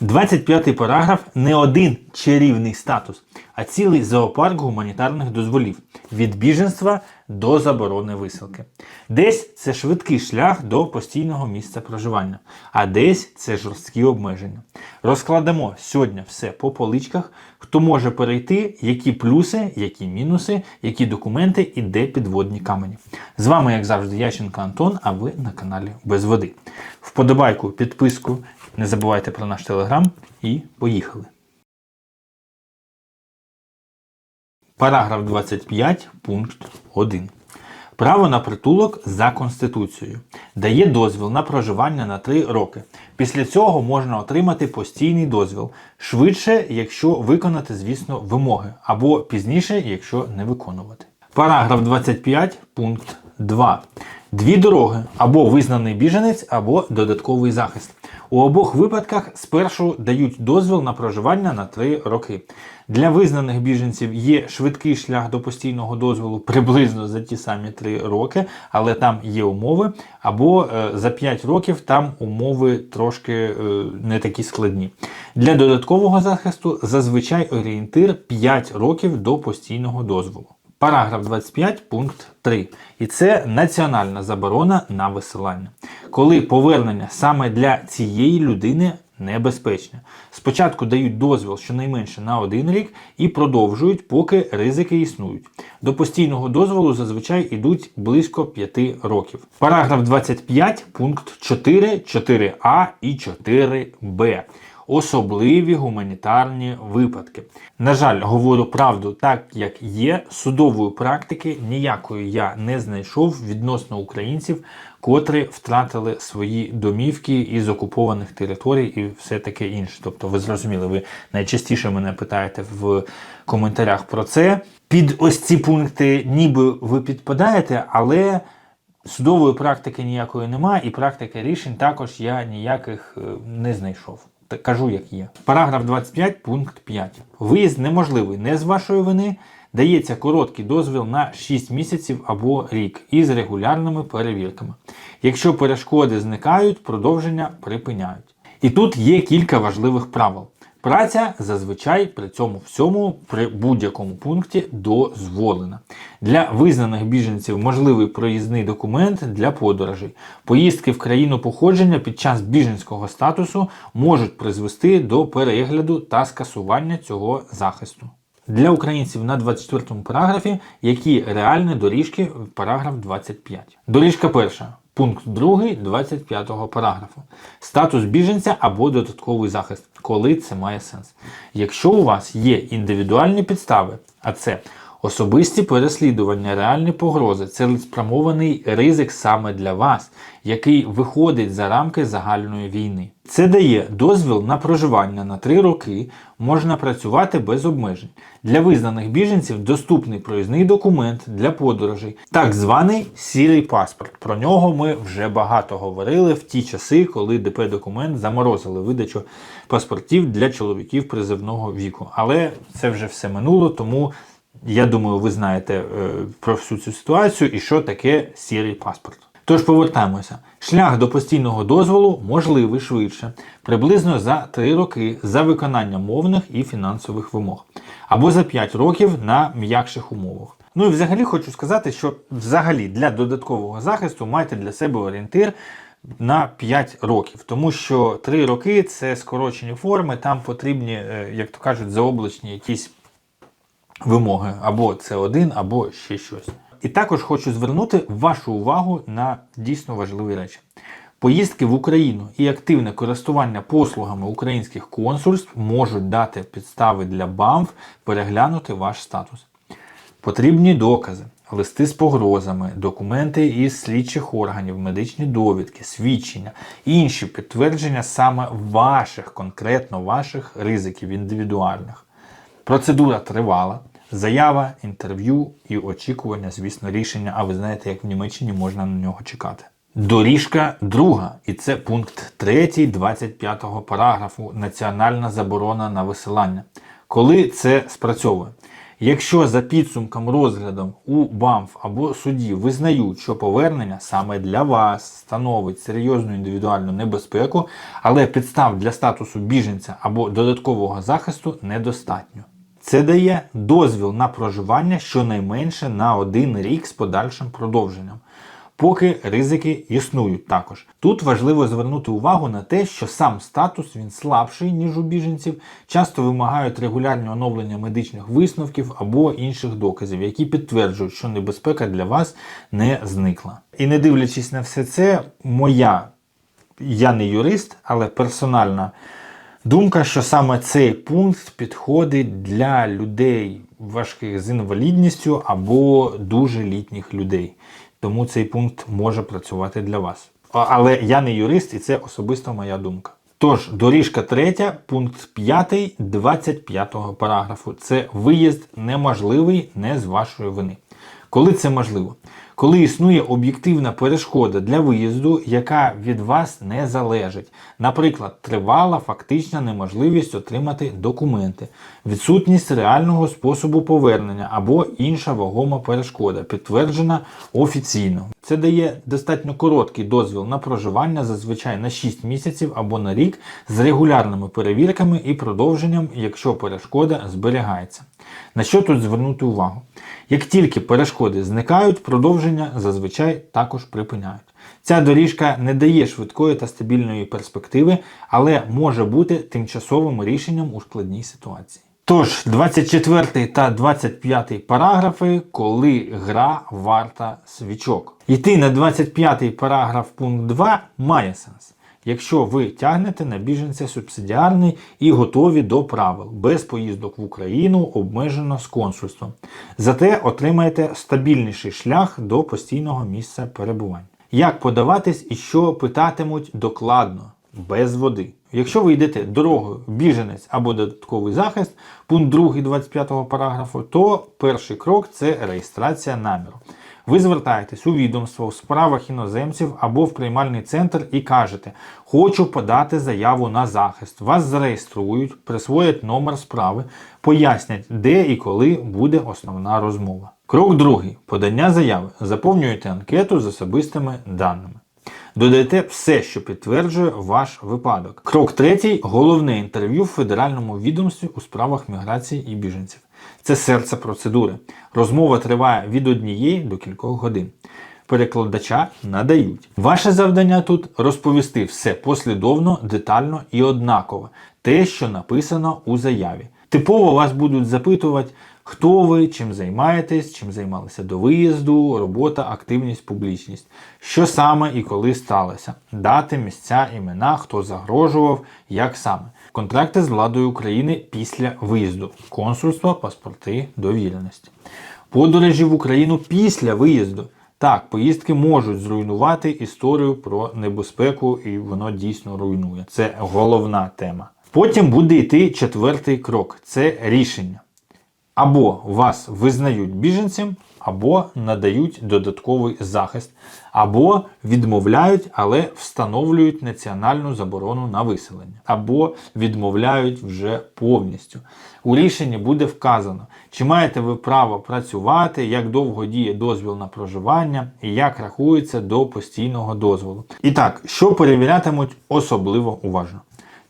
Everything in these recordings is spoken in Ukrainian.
25 параграф не один чарівний статус, а цілий зоопарк гуманітарних дозволів від біженства до заборони висилки. Десь це швидкий шлях до постійного місця проживання, а десь це жорсткі обмеження. Розкладемо сьогодні все по поличках, хто може перейти, які плюси, які мінуси, які документи і де підводні камені. З вами, як завжди, Ященко Антон, а ви на каналі Без Води. Вподобайку, підписку, не забувайте про наш телеграм і поїхали. Параграф 25, пункт 1. Право на притулок за Конституцією дає дозвіл на проживання на 3 роки. Після цього можна отримати постійний дозвіл швидше, якщо виконати, звісно, вимоги, або пізніше, якщо не виконувати. Параграф 25, пункт 2. Дві дороги або визнаний біженець, або додатковий захист. У обох випадках спершу дають дозвіл на проживання на 3 роки. Для визнаних біженців є швидкий шлях до постійного дозволу приблизно за ті самі 3 роки, але там є умови. Або е, за 5 років там умови трошки е, не такі складні. Для додаткового захисту зазвичай орієнтир 5 років до постійного дозволу. Параграф 25, пункт 3. І це національна заборона на висилання. Коли повернення саме для цієї людини небезпечне. Спочатку дають дозвіл щонайменше на один рік і продовжують, поки ризики існують. До постійного дозволу зазвичай йдуть близько 5 років. Параграф 25, пункт 4, 4а і 4б особливі гуманітарні випадки. На жаль, говорю правду так, як є. Судової практики ніякої я не знайшов відносно українців, котрі втратили свої домівки із окупованих територій і все таке інше. Тобто, ви зрозуміли, ви найчастіше мене питаєте в коментарях про це. Під ось ці пункти, ніби ви підпадаєте, але. Судової практики ніякої немає, і практики рішень також я ніяких е, не знайшов. Кажу, як є. Параграф 25, пункт 5. Виїзд неможливий не з вашої вини. Дається короткий дозвіл на 6 місяців або рік із регулярними перевірками. Якщо перешкоди зникають, продовження припиняють. І тут є кілька важливих правил. Праця зазвичай при цьому всьому при будь-якому пункті дозволена. Для визнаних біженців можливий проїзний документ для подорожей. Поїздки в країну походження під час біженського статусу можуть призвести до перегляду та скасування цього захисту. Для українців на 24 параграфі, які реальні доріжки параграф 25. Доріжка перша. Пункт 2 25 параграфу. Статус біженця або додатковий захист, коли це має сенс. Якщо у вас є індивідуальні підстави, а це особисті переслідування, реальні погрози, цілеспрямований ризик саме для вас, який виходить за рамки загальної війни. Це дає дозвіл на проживання на 3 роки, можна працювати без обмежень. Для визнаних біженців доступний проїзний документ для подорожей, так званий сірий паспорт. Про нього ми вже багато говорили в ті часи, коли ДП-документ заморозили видачу паспортів для чоловіків призивного віку. Але це вже все минуло, тому я думаю, ви знаєте е, про всю цю ситуацію і що таке сірий паспорт. Тож повертаємося. Шлях до постійного дозволу можливий швидше, приблизно за 3 роки за виконання мовних і фінансових вимог, або за 5 років на м'якших умовах. Ну і взагалі хочу сказати, що взагалі для додаткового захисту майте для себе орієнтир на 5 років, тому що 3 роки це скорочені форми, там потрібні, е, як то кажуть, заоблачні якісь вимоги або це один, або ще щось. І також хочу звернути вашу увагу на дійсно важливі речі. Поїздки в Україну і активне користування послугами українських консульств можуть дати підстави для БАМФ переглянути ваш статус. Потрібні докази, листи з погрозами, документи із слідчих органів, медичні довідки, свідчення, інші підтвердження саме ваших, конкретно ваших ризиків індивідуальних. Процедура тривала. Заява, інтерв'ю і очікування, звісно, рішення. А ви знаєте, як в Німеччині можна на нього чекати. Доріжка друга, і це пункт 3 25 параграфу Національна заборона на висилання. Коли це спрацьовує? Якщо за підсумком розглядом у БАМФ або суді визнають, що повернення саме для вас становить серйозну індивідуальну небезпеку, але підстав для статусу біженця або додаткового захисту недостатньо. Це дає дозвіл на проживання щонайменше на один рік з подальшим продовженням. Поки ризики існують також. Тут важливо звернути увагу на те, що сам статус він слабший, ніж у біженців, часто вимагають регулярні оновлення медичних висновків або інших доказів, які підтверджують, що небезпека для вас не зникла. І не дивлячись на все це, моя, я не юрист, але персональна думка, що саме цей пункт підходить для людей важких з інвалідністю або дуже літніх людей. Тому цей пункт може працювати для вас. Але я не юрист, і це особисто моя думка. Тож, доріжка третя, пункт 5 25 параграфу. Це виїзд неможливий не з вашої вини. Коли це можливо? Коли існує об'єктивна перешкода для виїзду, яка від вас не залежить. Наприклад, тривала фактична неможливість отримати документи, відсутність реального способу повернення або інша вагома перешкода, підтверджена офіційно. Це дає достатньо короткий дозвіл на проживання, зазвичай на 6 місяців або на рік, з регулярними перевірками і продовженням, якщо перешкода зберігається. На що тут звернути увагу? Як тільки перешкоди зникають, продовження зазвичай також припиняють. Ця доріжка не дає швидкої та стабільної перспективи, але може бути тимчасовим рішенням у складній ситуації. Тож, 24 та 25 параграфи, коли гра варта свічок. Йти на 25 параграф пункт 2 має сенс. Якщо ви тягнете на біженця субсидіарний і готові до правил, без поїздок в Україну обмежено з консульством. Зате отримаєте стабільніший шлях до постійного місця перебування. Як подаватись і що питатимуть докладно, без води. Якщо ви йдете дорогою біженець або додатковий захист, пункт 2 25 параграфу, то перший крок це реєстрація наміру. Ви звертаєтесь у відомство в справах іноземців або в приймальний центр і кажете: Хочу подати заяву на захист. Вас зареєструють, присвоять номер справи, пояснять, де і коли буде основна розмова. Крок другий подання заяви. Заповнюєте анкету з особистими даними. Додаєте все, що підтверджує ваш випадок. Крок третій головне інтерв'ю в федеральному відомстві у справах міграції і біженців. Це серце процедури. Розмова триває від однієї до кількох годин. Перекладача надають. Ваше завдання тут розповісти все послідовно, детально і однаково, те, що написано у заяві. Типово вас будуть запитувати, хто ви, чим займаєтесь, чим займалися до виїзду, робота, активність, публічність, що саме і коли сталося, дати, місця, імена, хто загрожував, як саме. Контракти з владою України після виїзду, консульство, паспорти, довіреності. Подорожі в Україну після виїзду. Так, поїздки можуть зруйнувати історію про небезпеку, і воно дійсно руйнує. Це головна тема. Потім буде йти четвертий крок це рішення. Або вас визнають біженцем, або надають додатковий захист, або відмовляють, але встановлюють національну заборону на виселення, або відмовляють вже повністю. У рішенні буде вказано, чи маєте ви право працювати, як довго діє дозвіл на проживання і як рахується до постійного дозволу. І так, що перевірятимуть особливо уважно.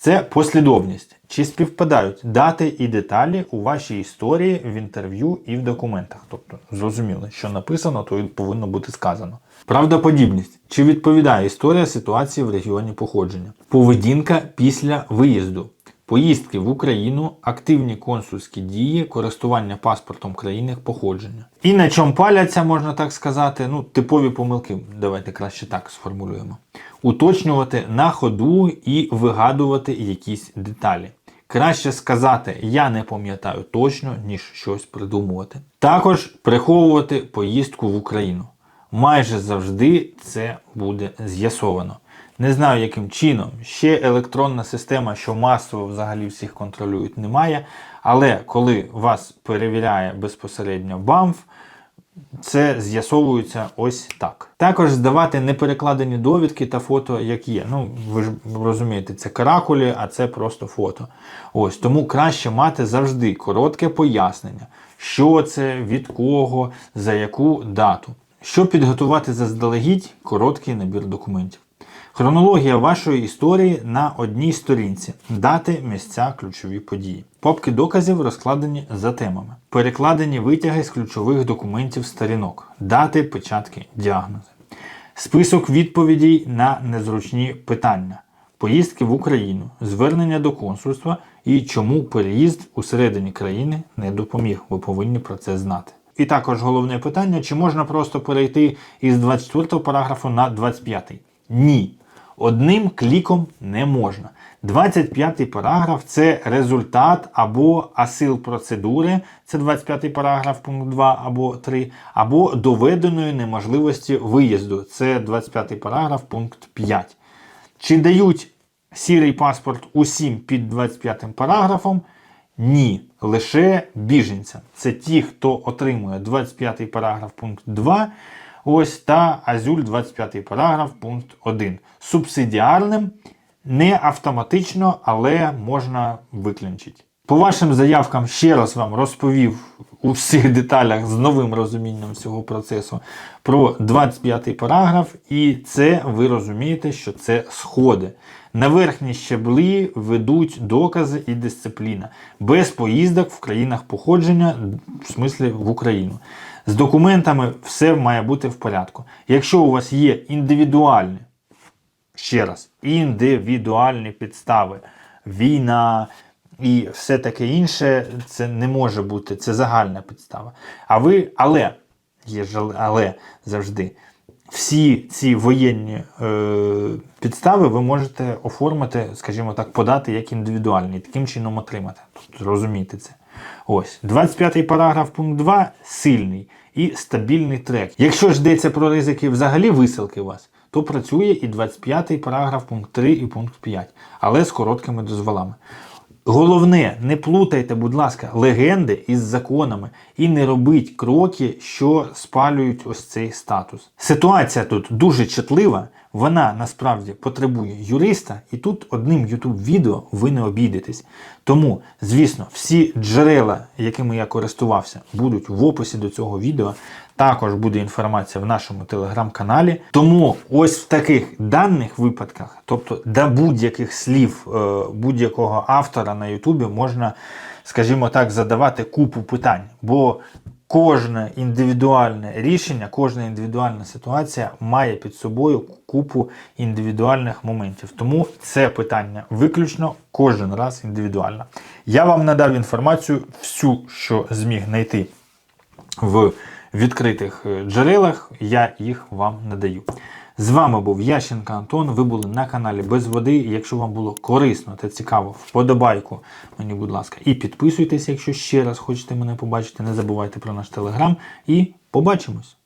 Це послідовність. Чи співпадають дати і деталі у вашій історії в інтерв'ю і в документах? Тобто, зрозуміло, що написано, то і повинно бути сказано. Правдоподібність. Чи відповідає історія ситуації в регіоні походження? Поведінка після виїзду. Поїздки в Україну, активні консульські дії, користування паспортом країни походження. І на чому паляться, можна так сказати, ну, типові помилки, давайте краще так сформулюємо. Уточнювати на ходу і вигадувати якісь деталі. Краще сказати я не пам'ятаю точно, ніж щось придумувати. Також приховувати поїздку в Україну. Майже завжди це буде з'ясовано. Не знаю, яким чином. Ще електронна система, що масово взагалі всіх контролюють, немає. Але коли вас перевіряє безпосередньо БАМФ, це з'ясовується ось так. Також здавати неперекладені довідки та фото, як є. Ну, ви ж розумієте, це каракулі, а це просто фото. Ось тому краще мати завжди коротке пояснення, що це, від кого, за яку дату. Щоб підготувати заздалегідь короткий набір документів. Хронологія вашої історії на одній сторінці. Дати, місця, ключові події. Попки доказів розкладені за темами. Перекладені витяги з ключових документів сторінок. Дати, печатки, діагнози. Список відповідей на незручні питання. Поїздки в Україну, звернення до консульства і чому переїзд усередині країни не допоміг. Ви повинні про це знати. І також головне питання: чи можна просто перейти із 24 параграфу на 25? Ні. Одним кліком не можна. 25-й параграф це результат або асил процедури, це 25-й параграф, пункт 2 або 3, або доведеної неможливості виїзду, це 25-й параграф, пункт 5. Чи дають сірий паспорт усім під 25 параграфом? Ні, лише біженцям. Це ті, хто отримує 25 параграф пункт 2, ось та Азюль 25 параграф пункт 1. Субсидіарним не автоматично, але можна виключити. По вашим заявкам ще раз вам розповів у всіх деталях з новим розумінням цього процесу про 25 параграф, і це ви розумієте, що це сходи. На верхні щеблі ведуть докази і дисципліна, без поїздок в країнах походження, в смислі в Україну. З документами все має бути в порядку. Якщо у вас є індивідуальні ще раз, індивідуальні підстави, війна і все таке інше, це не може бути, це загальна підстава. А ви, але, є ж але, завжди, всі ці воєнні е, підстави ви можете оформити, скажімо так, подати як індивідуальні, таким чином отримати. Тобто зрозумійте це. Ось, 25 параграф пункт 2 сильний і стабільний трек. Якщо ж йдеться про ризики взагалі висилки вас, то працює і 25 параграф пункт 3 і пункт 5, але з короткими дозволами. Головне, не плутайте, будь ласка, легенди із законами і не робіть кроки, що спалюють ось цей статус. Ситуація тут дуже чутлива, вона насправді потребує юриста, і тут одним youtube відео ви не обійдетесь. Тому, звісно, всі джерела, якими я користувався, будуть в описі до цього відео. Також буде інформація в нашому телеграм-каналі. Тому ось в таких даних випадках, тобто до будь-яких слів е, будь-якого автора на Ютубі можна, скажімо так, задавати купу питань. Бо кожне індивідуальне рішення, кожна індивідуальна ситуація має під собою купу індивідуальних моментів. Тому це питання виключно кожен раз індивідуально. Я вам надав інформацію всю, що зміг знайти в відкритих е, джерелах, я їх вам надаю. З вами був Ященко Антон. Ви були на каналі Без Води. Якщо вам було корисно та цікаво, вподобайку мені, будь ласка, і підписуйтесь, якщо ще раз хочете мене побачити. Не забувайте про наш телеграм. І побачимось!